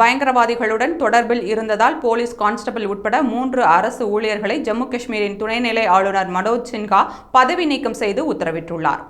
பயங்கரவாதிகளுடன் தொடர்பில் இருந்ததால் police constable உட்பட மூன்று அரசு ஊழியர்களை ஜம்மு காஷ்மீரின் துணைநிலை ஆளுநர் மனோஜ் சின்ஹா பதவி நீக்கம் செய்து உத்தரவிட்டுள்ளார்.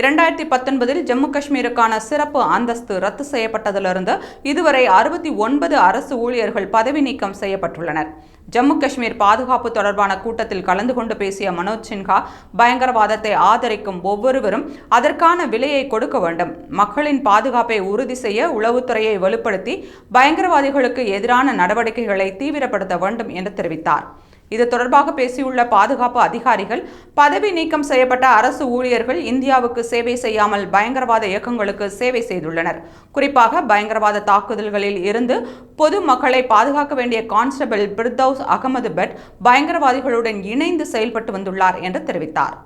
இரண்டாயிரத்தி பத்தொன்பதில் ஜம்மு காஷ்மீருக்கான சிறப்பு அந்தஸ்து ரத்து செய்யப்பட்டதிலிருந்து இதுவரை அறுபத்தி ஒன்பது அரசு ஊழியர்கள் பதவி நீக்கம் செய்யப்பட்டுள்ளனர். ஜம்மு காஷ்மீர் பாதுகாப்பு தொடர்பான கூட்டத்தில் கலந்து கொண்டு பேசிய மனோஜ் சின்ஹா பயங்கரவாதத்தை ஆதரிக்கும் ஒவ்வொருவரும் அதற்கான விலையை கொடுக்க வேண்டும். மக்களின் பாதுகாப்பை உறுதி செய்ய உளவுத்துறையை வலுப்படுத்தி பயங்கரவாதிகளுக்கு எதிரான நடவடிக்கைகளை தீவிரப்படுத்த வேண்டும் என்று தெரிவித்தார். இது தொடர்பாக பேசியுள்ள பாதுகாப்பு அதிகாரிகள் பதவி நீக்கம் செய்யப்பட்ட அரசு ஊழியர்கள் இந்தியாவுக்கு சேவை செய்யாமல் பயங்கரவாத இயக்கங்களுக்கு சேவை செய்துள்ளனர். குறிப்பாக பயங்கரவாத தாக்குதல்களில் இருந்து பொது மக்களை பாதுகாக்க வேண்டிய கான்ஸ்டபிள் பிர்தௌஸ் அகமது பட் பயங்கரவாதிகளுடன் இணைந்து செயல்பட்டு வந்துள்ளார் என்று தெரிவித்தார்.